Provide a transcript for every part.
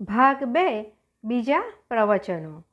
ભાગ બે, બીજા પ્રવચનો.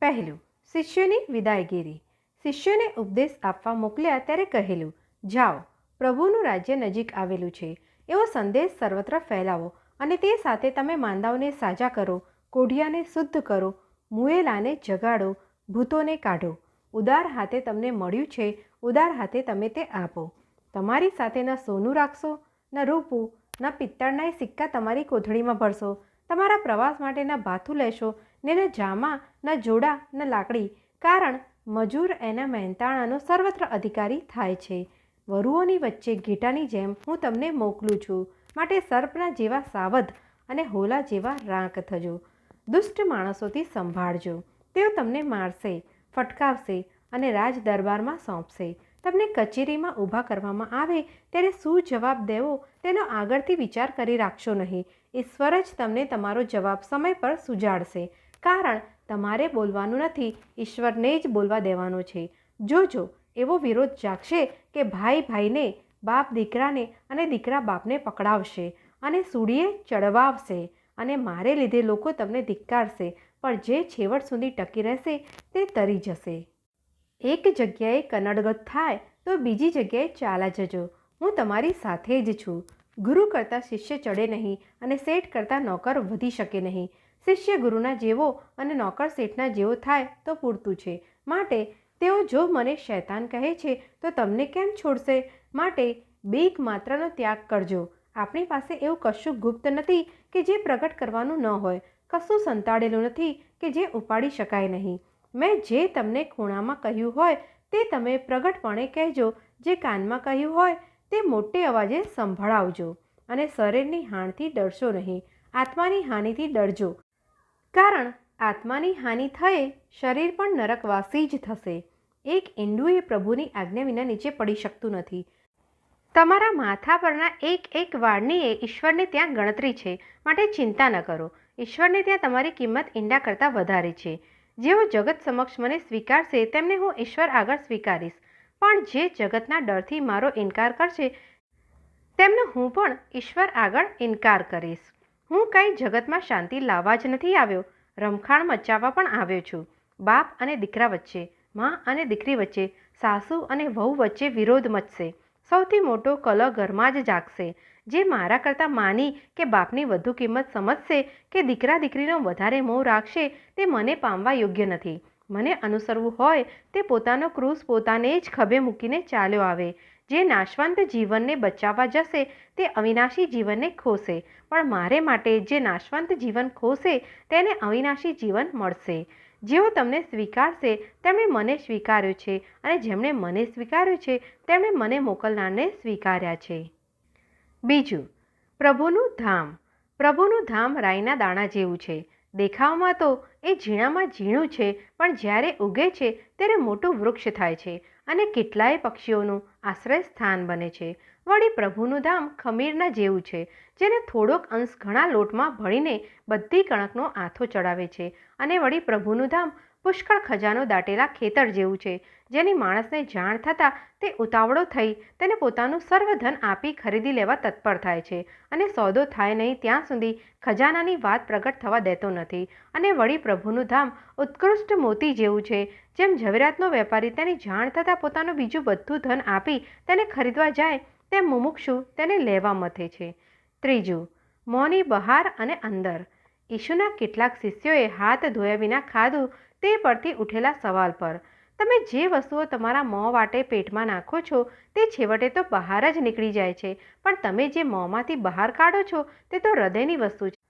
પહેલું, શિષ્યોની વિદાયગીરી. શિષ્યોને ઉપદેશ આપવા મોકલ્યા ત્યારે કહેલું, જાઓ, પ્રભુનું રાજ્ય નજીક આવેલું છે. એવો સંદેશ સર્વત્ર ફેલાવો અને તે સાથે તમે માંદાઓને સાજા કરો, કોઢિયાને શુદ્ધ કરો, મુએલાને જગાડો, ભૂતોને કાઢો. ઉદાર હાથે તમને મળ્યું છે, ઉદાર હાથે તમે તે આપો. તમારી સાથે ન સોનું રાખશો, ન રૂપું ન પિત્તળના સિક્કા તમારી કોથળીમાં ભરશો. તમારા પ્રવાસ માટેના ભાથું લેશો, ને ન જામા, ન જોડા, ન લાકડી, કારણ મજૂર એના મહેનતાણાનો સર્વત્ર અધિકારી થાય છે. વરુઓની વચ્ચે ઘેટાની જેમ હું તમને મોકલું છું. માટે સર્પના જેવા સાવધ અને હોલા જેવા રાંક થજો. દુષ્ટ માણસોથી સંભાળજો. તેઓ તમને મારશે ફટકાવશે અને રાજ દરબારમાં સોંપશે. તમને કચેરીમાં ઊભા કરવામાં આવે, ત્યારે શું જવાબ દેવો, તેનો આગળથી વિચાર કરી રાખશો નહીં. ઈશ્વર જ તમને તમારો જવાબ સમય પર સુજાડશે. કારણ, તમારે બોલવાનું નથી, ઈશ્વરને જ બોલવા દેવાનો છે. જોજો, એવો વિરોધ જાગશે કે ભાઈ ભાઈને, બાપ દીકરાને અને દીકરા બાપને પકડાવશે અને સૂડીએ ચડવાવશે અને મારે લીધે લોકો તમને ધિક્કારશે, પણ જે છેવટ સુધી ટકી રહેશે, તે તરી જશે. એક જગ્યાએ કનડગત થાય તો બીજી જગ્યાએ ચાલા જજો. હું તમારી સાથે જ છું. ગુરુ કરતાં શિષ્ય ચડે નહીં અને શેઠ કરતાં નોકર વધી શકે નહીં. શિષ્ય ગુરુના જેવો અને નોકર શેઠના જેવો થાય તો પૂરતું છે. માટે તેઓ જો મને શૈતાન કહે છે તો તમને કેમ છોડશે? માટે બેક માત્રનો ત્યાગ કરજો. આપણી પાસે એવું કશું ગુપ્ત નથી કે જે પ્રગટ કરવાનું ન હોય. કશું સંતાડેલું નથી કે જે ઉપાડી શકાય નહીં. મેં જે તમને ખૂણામાં કહ્યું હોય તે તમે પ્રગટપણે કહેજો. જે કાનમાં કહ્યું હોય તે મોટે અવાજે સંભળાવજો અને શરીરની હાણથી ડરશો નહીં. આત્માની હાનિથી ડરજો. કારણ આત્માની હાનિ થયે શરીર પણ નરકવાસી જ થશે. એક ઈંડું એ પ્રભુની આજ્ઞા વિના નીચે પડી શકતું નથી. તમારા માથા પરના એક એક વાળની એ ઈશ્વરને ત્યાં ગણતરી છે. માટે ચિંતા ન કરો. ઈશ્વરને ત્યાં તમારી કિંમત ઈંડા કરતાં વધારે છે. જેઓ જગત સમક્ષ મને સ્વીકારશે, તેમને હું ઈશ્વર આગળ સ્વીકારીશ. પણ જે જગતના ડરથી મારો ઇનકાર કરશે, તેમનો હું પણ ઈશ્વર આગળ ઇનકાર કરીશ. હું કંઈ જગતમાં શાંતિ લાવવા જ નથી આવ્યો. રમખાણ મચાવવા પણ આવ્યો છું. બાપ અને દીકરા વચ્ચે, મા અને દીકરી વચ્ચે, સાસુ અને વહુ વચ્ચે વિરોધ મચશે. સૌથી મોટો કલહ ઘરમાં જ જાગશે. જે મારા કરતાં માની કે બાપની વધુ કિંમત સમજશે કે દીકરા દીકરીનો વધારે મોહ રાખશે તે મને પામવા યોગ્ય નથી. મને અનુસરવું હોય તે પોતાનો ક્રૂસ પોતાને જ ખભે મૂકીને ચાલ્યો આવે. જે નાશવંત જીવનને બચાવવા જશે તે અવિનાશી જીવનને ખોશે. પણ મારે માટે જે નાશવંત જીવન ખોશે તેને અવિનાશી જીવન મળશે. જેઓ તમને સ્વીકારશે તેમણે મને સ્વીકાર્યો છે અને જેમણે મને સ્વીકાર્યો છે તેમણે મને મોકલનારને સ્વીકાર્યા છે. બીજું, પ્રભુનું ધામ. પ્રભુનું ધામ રાઈના દાણા જેવું છે. દેખાવમાં તો એ ઝીણામાં ઝીણું છે, પણ જ્યારે ઉગે છે ત્યારે મોટું વૃક્ષ થાય છે અને કેટલાય પક્ષીઓનું આશ્રય સ્થાન બને છે. વળી પ્રભુનું ધામ ખમીરના જેવું છે, જેને થોડોક અંશ ઘણા લોટમાં ભળીને બધી કણકનો આથો ચડાવે છે અને વળી પ્રભુનું ધામ પુષ્કળ ખજાનો દાટેલા ખેતર જેવું છે. જેની માણસને જાણ થતાં તે ઉતાવળો થઈ તેને પોતાનું સર્વ ધન આપી ખરીદી લેવા તત્પર થાય છે અને સોદો થાય નહીં ત્યાં સુધી ખજાનાની વાત પ્રગટ થવા દેતો નથી. અને વળી પ્રભુનું ધામ ઉત્કૃષ્ટ મોતી જેવું છે. જેમ ઝવેરાતનો વેપારી તેની જાણ થતાં પોતાનું બીજું બધું ધન આપી તેને ખરીદવા જાય, તેમ મુમુક્ષુ તેને લેવા મથે છે. ત્રીજું, મોની બહાર અને અંદર. ઈશુના કેટલાક શિષ્યોએ હાથ ધોયા વિના ખાધું તે પરથી ઉઠેલા સવાલ પર. તમે જે વસ્તુઓ તમારા મોં વાટે પેટમાં નાખો છો, તે છેવટે તો બહાર જ નીકળી જાય છે. પણ તમે જે મોંમાંથી બહાર કાઢો છો, તે તો હૃદયની વસ્તુ છે.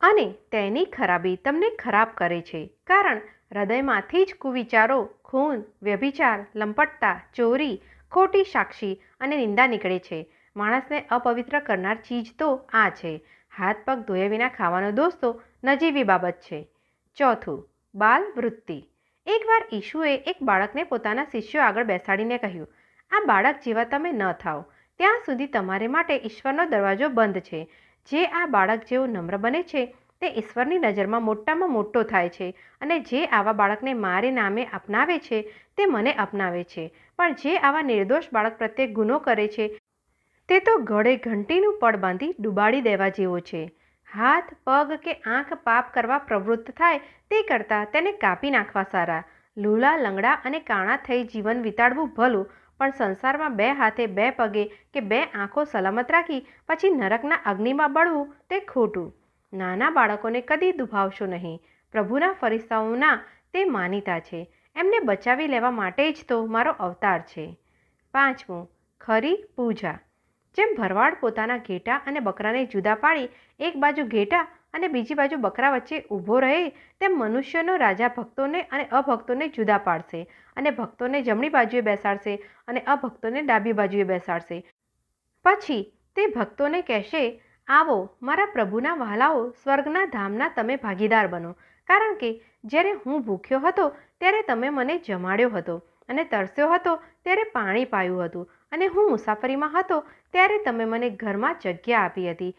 અને તેની ખરાબી તમને ખરાબ કરે છે. કારણ હૃદયમાંથી જ કુવિચારો, ખૂન, વ્યભિચાર, લંપટતા, ચોરી, ખોટી સાક્ષી અને નિંદા નીકળે છે. માણસને અપવિત્ર કરનાર ચીજ તો આ છે. હાથ પગ ધોયા વિના ખાવાનો દોસ્તો નજીવી બાબત છે. ચોથું. બાલ વૃત્તિ એકવાર ઈશુએ એક બાળકને પોતાના શિષ્યો આગળ બેસાડીને કહ્યું, આ બાળક જેવા તમે ન થાઓ. ત્યાં સુધી તમારે માટે ઈશ્વરનો દરવાજો બંધ છે. જે આ બાળક જેવો નમ્ર બને છે, તે ઈશ્વરની નજરમાં મોટામાં મોટો થાય છે અને જે આવા બાળકને મારે નામે અપનાવે છે, તે મને અપનાવે છે. પણ જે આવા નિર્દોષ બાળક પ્રત્યે ગુનો કરે છે, તે તો ઘડે ઘંટીનું પડ બાંધી ડૂબાડી દેવા જેવો છે. હાથ, પગ કે આંખ પાપ કરવા પ્રવૃત્ત થાય તે કરતાં તેને કાપી નાખવા સારા. લૂલા, લંગડા અને કાણા થઈ જીવન વિતાડવું ભલું, પણ સંસારમાં બે હાથે બે પગે કે બે આંખો સલામત રાખી પછી નરકના અગ્નિમાં બળવું તે ખોટું. નાના બાળકોને કદી દુભાવશો નહીં. પ્રભુના ફરિસ્તાઓના તે માનીતા છે. એમને બચાવી લેવા માટે જ તો મારો અવતાર છે. પાંચમું, ખરી પૂજા. જેમ ભરવાડ પોતાના ઘેટા અને બકરાને જુદા પાડી, એક બાજુ ઘેટા અને બીજી બાજુ બકરા વચ્ચે ઊભો રહે, તેમ મનુષ્યનો રાજા ભક્તોને અને અભક્તોને જુદા પાડશે અને ભક્તોને જમણી બાજુએ બેસાડશે અને અભક્તોને ડાબી બાજુએ બેસાડશે. પછી તે ભક્તોને કહેશે, આવો, મારા પ્રભુના વહાલાઓ સ્વર્ગના ધામના તમે ભાગીદાર બનો. કારણ કે જ્યારે હું ભૂખ્યો હતો, ત્યારે તમે મને જમાડ્યો હતો અને તરસ્યો હતો, ત્યારે પાણી પાયું હતું અને હું મુસાફરીમાં હતો ત્યારે તમે મને ઘરમાં જગ્યા આપી હતી.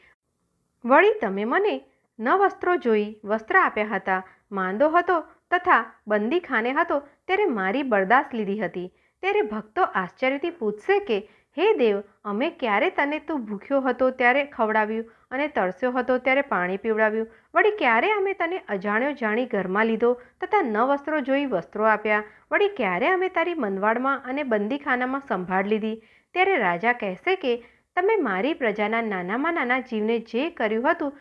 વળી તમે મને ન વસ્ત્રો જોઈ વસ્ત્ર આપ્યા હતા. માંદો હતો તથા બંદીખાને હતો ત્યારે મારી બરદાસ્ત લીધી હતી. ત્યારે ભક્તો આશ્ચર્યથી પૂછશે કે હે દેવ, અમે ક્યારે તને તું ભૂખ્યો હતો ત્યારે ખવડાવ્યું અને તરસ્યો હતો ત્યારે પાણી પીવડાવ્યું? વળી ક્યારે અમે તને અજાણ્યો જાણી ઘરમાં લીધો તથા ન વસ્ત્રો જોઈ વસ્ત્રો આપ્યા? વળી ક્યારે અમે તારી મનવાડમાં અને બંદીખાનામાં સંભાળ લીધી? ત્યારે રાજા કહેશે કે, તમે મારી પ્રજાના નાનામાં નાના જીવને જે કર્યું હતું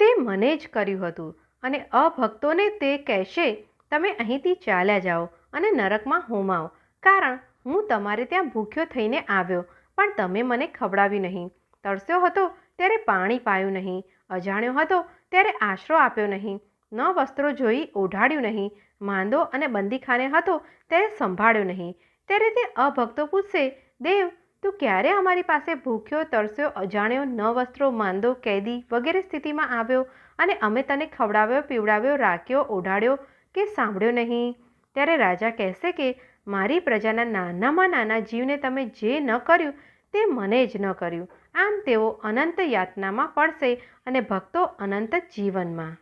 તે મને જ કર્યું હતું અને અભક્તોને તે કહેશે, તમે અહીંથી ચાલ્યા જાઓ અને નરકમાં હોમાઓ. કારણ હું તમારે ત્યાં ભૂખ્યો થઈને આવ્યો, પણ તમે મને ખવડાવ્યું નહીં. તરસ્યો હતો ત્યારે પાણી પાયું નહીં. અજાણ્યો હતો ત્યારે આશરો આપ્યો નહીં. ન વસ્ત્રો જોઈ ઓઢાડ્યું નહીં. માંદો અને બંદીખાને હતો ત્યારે સંભાળ્યો નહીં. ત્યારે તે અભક્તો પૂછશે દેવ, તું ક્યારે અમારી પાસે ભૂખ્યો, તરસ્યો, અજાણ્યો, ન વસ્ત્રો, માંદો, કેદી વગેરે સ્થિતિમાં આવ્યો અને અમે તને ખવડાવ્યો, પીવડાવ્યો, રાખ્યો, ઓઢાડ્યો કે સાંભળ્યો નહીં? ત્યારે રાજા કહેશે કે મારી પ્રજાના નાનામાં નાના જીવને તમે જે ન કર્યું તે મને જ ન કર્યું. આમ તેઓ અનંત યાતનામાં પડશે અને ભક્તો અનંત જીવનમાં.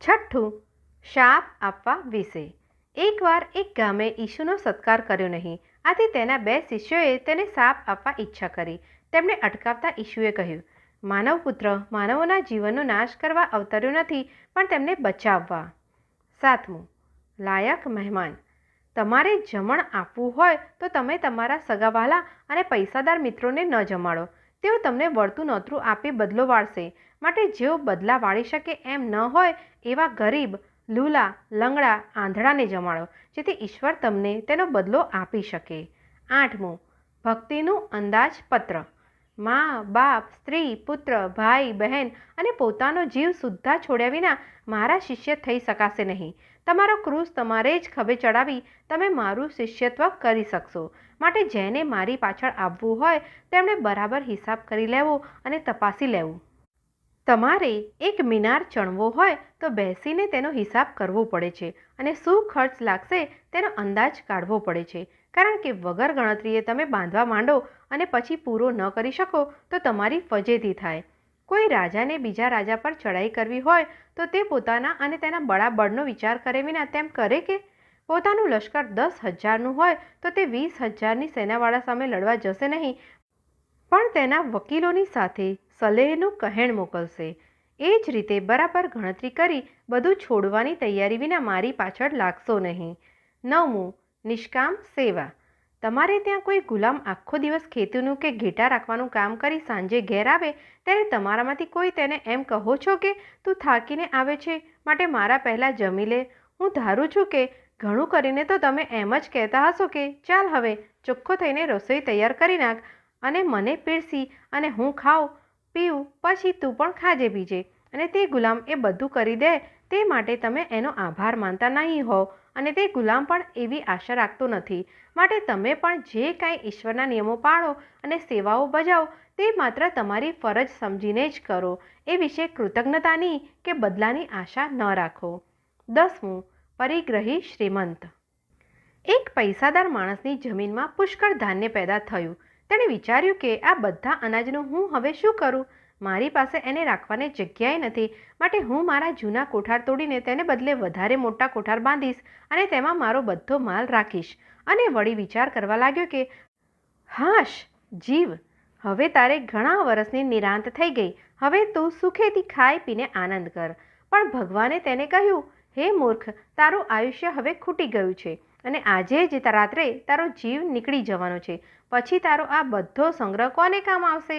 છઠ્ઠું, શાપ આપવા વિશે. એકવાર એક ગામે ઈશુનો સત્કાર કર્યો નહીં. આથી તેના બે શિષ્યોએ તેને સાપ આપવા ઈચ્છા કરી. તેમણે અટકાવતા ઈશુએ કહ્યું માનવ પુત્ર માનવોના જીવનનો નાશ કરવા અવતર્યો નથી, પણ તેમને બચાવવા. સાતમું, લાયક મહેમાન. તમારે જમણ આપવું હોય તો તમે તમારા સગાવાલા અને પૈસાદાર મિત્રોને ન જમાડો. તેઓ તમને વળતું નોતરું આપી બદલો વાળશે. માટે જેઓ બદલા વાળી શકે એમ ન હોય એવા ગરીબ, લૂલા, લંગડા, આંધળાને જમાડો, જેથી ઈશ્વર તમને તેનો બદલો આપી શકે. આઠમું, ભક્તિનું અંદાજપત્ર મા, બાપ, સ્ત્રી, પુત્ર, ભાઈ, બહેન અને પોતાનો જીવ સુદ્ધા છોડ્યા વિના મારા શિષ્ય થઈ શકાશે નહીં. તમારો ક્રૂઝ તમારે જ ખભે ચડાવી તમે મારું શિષ્યત્વ કરી શકશો. માટે જેને મારી પાછળ આવવું હોય, તેમણે બરાબર હિસાબ કરી લેવો અને તપાસી લેવું. તમારે એક મિનાર ચણવો હોય, તો બેસીને તેનો હિસાબ કરવો પડે છે અને શું ખર્ચ લાગશે તેનો અંદાજ કાઢવો પડે છે. કારણ કે વગર ગણતરીએ તમે બાંધવા માંડો અને પછી પૂરો ન કરી શકો, તો તમારી ફજેતી થાય. કોઈ રાજાને બીજા રાજા પર ચડાઈ કરવી હોય તો તે પોતાના અને તેના બળાબળનો વિચાર કરે વિના તેમ કરે કે? પોતાનું લશ્કર દસ હજારનું હોય તો તે વીસ હજારની સેનાવાળા સામે લડવા જશે નહીં. પણ તેના વકીલોની સાથે સલેહનું કહેણ મોકલશે. એ જ રીતે બરાબર ગણતરી કરી બધું છોડવાની તૈયારી વિના મારી પાછળ લાગશો નહીં. નવમું, નિષ્કામ સેવા. તમારે ત્યાં કોઈ ગુલામ આખો દિવસ ખેતીનું કે ઘેટા રાખવાનું કામ કરી સાંજે ઘેર આવે, ત્યારે તમારામાંથી કોઈ તેને એમ કહો છો કે, તું થાકીને આવે છે, માટે મારા પહેલાં જમી લે. હું ધારું છું કે, ઘણું કરીને તો તમે એમ જ કહેતા હશો કે, ચાલ હવે, ચોખ્ખો થઈને રસોઈ તૈયાર કરી નાખ. અને મને પીરસી, અને હું ખાઉં. પીવું પછી તું પણ ખાજે બીજે. અને તે ગુલામ એ બધું કરી દે. તે માટે તમે એનો આભાર માનતા નહીં હોવ અને તે ગુલામ પણ એવી આશા રાખતો નથી. માટે તમે પણ જે કાંઈ ઈશ્વરના નિયમો પાળો અને સેવાઓ બજાવો, તે માત્ર તમારી ફરજ સમજીને જ કરો. એ વિશે કૃતજ્ઞતાની કે બદલાની આશા ન રાખો. દસમું, પરિગ્રહી શ્રીમંત. એક પૈસાદાર માણસની જમીનમાં પુષ્કળ ધાન્ય પેદા થયું. તેણે વિચાર્યું કે આ બધા અનાજનું હું હવે શું કરું? મારી પાસે એને રાખવાની જગ્યાએ નથી. માટે હું મારા જૂના કોઠાર તોડીને તેને બદલે વધારે મોટા કોઠાર બાંધીશ અને તેમાં મારો બધો માલ રાખીશ. અને વળી વિચાર કરવા લાગ્યો કે, હાશ, જીવ, હવે તારે ઘણા વર્ષની નિરાંત થઈ ગઈ. હવે તું સુખેથી ખાઈ પીને આનંદ કર. પણ ભગવાને તેને કહ્યું, હે મૂર્ખ, તારું આયુષ્ય હવે ખૂટી ગયું છે અને આજે જ રાત્રે તારો જીવ નીકળી જવાનો છે. પછી તારો આ બધો સંગ્રહ કોને કામ આવશે?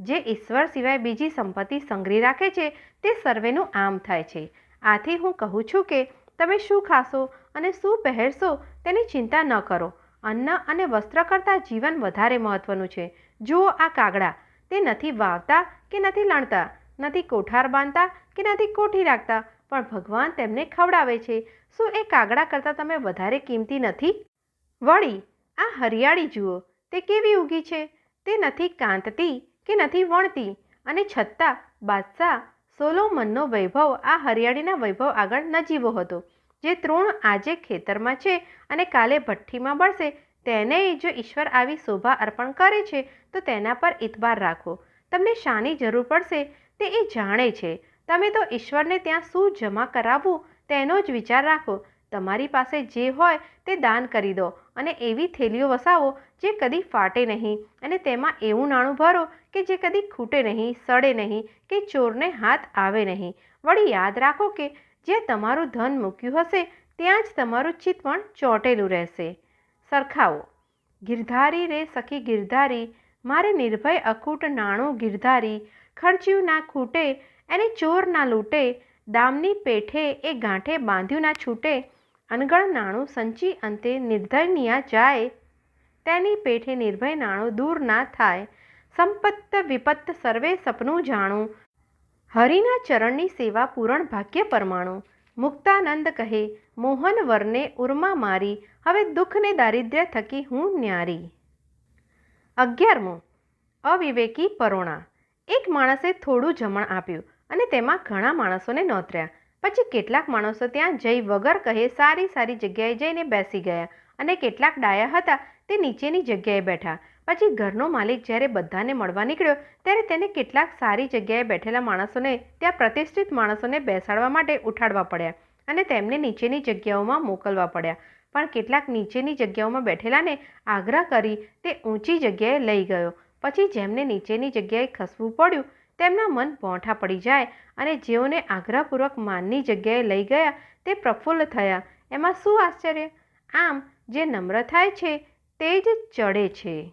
જે ઈશ્વર સિવાય બીજી સંપત્તિ સંગ્રહી રાખે છે, તે સર્વેનું આમ થાય છે. આથી હું કહું છું કે, તમે શું ખાશો અને શું પહેરશો તેની ચિંતા ન કરો. અન્ન અને વસ્ત્ર કરતાં જીવન વધારે મહત્વનું છે. જુઓ આ કાગડા. તે નથી વાવતા કે નથી લણતા, નથી કોઠાર બાંધતા કે નથી કોઠી રાખતા, પણ ભગવાન તેમને ખવડાવે છે. શું એ કાગડા કરતાં તમે વધારે કિંમતી નથી? વળી, આ હરિયાળી જુઓ. તે કેવી ઉગી છે? તે નથી કાંતતી. કે નથી વણતી. અને છતાં બાદશાહ સોલોમનનો વૈભવ, આ હરિયાળીના વૈભવ આગળ નજીવો હતો. જે તૃણ આજે ખેતરમાં છે અને કાલે ભઠ્ઠીમાં બળશે, તેને જો ઈશ્વર આવી શોભા અર્પણ કરે છે, તો તેના પર ઇતબાર રાખો. તમને શાની જરૂર પડશે, તે એ જાણે છે. તમે તો ઈશ્વરને ત્યાં શું જમા કરાવવું, તેનો જ વિચાર રાખો. તમારી પાસે જે હોય તે દાન કરી દો અને એવી થેલીઓ વસાવો જે કદી ફાટે નહીં અને તેમાં એવું નાણું ભરો કે જે કદી ખૂટે નહીં, સડે નહીં કે ચોરને હાથ આવે નહીં. વળી યાદ રાખો કે જ્યાં તમારું ધન મૂક્યું હશે, ત્યાં જ તમારું ચિત્ત પણ ચોંટેલું રહેશે. સરખાવો. ગિરધારી રે સખી ગિરધારી, મારે નિર્ભય અખૂટ નાણું ગિરધારી, ખર્ચ્યું ના ખૂટે, એને ચોર ના લૂંટે, દામની પેઠે એ ગાંઠે બાંધ્યું ના છૂટે અનગણ નાણું સંચી અંતે નિર્ધનિયા જાય. તેની પેઠે નિર્ભય નાણું દૂર ના થાય. સંપત્ત વિપત્ત સર્વે સપનું જાણું. હરિના ચરણની સેવા પૂરણ ભાગ્ય પરમાણું. મુક્તાનંદ કહે, મોહન વરને ઉર્મા મારી, હવે દુઃખને દારિદ્ર્ય થકી હું ન્યારી. અગિયારમું, અવિવેકી પરોણા. એક માણસે થોડું જમણ આપ્યું અને તેમાં ઘણા માણસોને નોતર્યા. પછી કેટલાક માણસો ત્યાં જઈ વગર કહે સારી સારી જગ્યાએ જઈને બેસી ગયા અને કેટલાક ડાયા હતા તે નીચેની જગ્યાએ બેઠા. પછી ઘરનો માલિક જ્યારે બધાને મળવા નીકળ્યો ત્યારે તેને કેટલાક સારી જગ્યાએ બેઠેલા માણસોને, ત્યાં પ્રતિષ્ઠિત માણસોને બેસાડવા માટે ઉઠાડવા પડ્યા અને તેમને નીચેની જગ્યાઓમાં મોકલવા પડ્યા. પણ કેટલાક નીચેની જગ્યાઓમાં બેઠેલાને આગ્રહ કરી તે ઊંચી જગ્યાએ લઈ ગયો. પછી જેમને નીચેની જગ્યાએ ખસવું પડ્યું તેમના મન મોંઠા પડી જાય અને જેઓને આગ્રહપૂર્વક માનની જગ્યાએ લઈ ગયા તે પ્રફુલ્લ થયા. એમાં શું આશ્ચર્ય? આમ જે નમ્ર થાય છે, તે જ ચડે છે.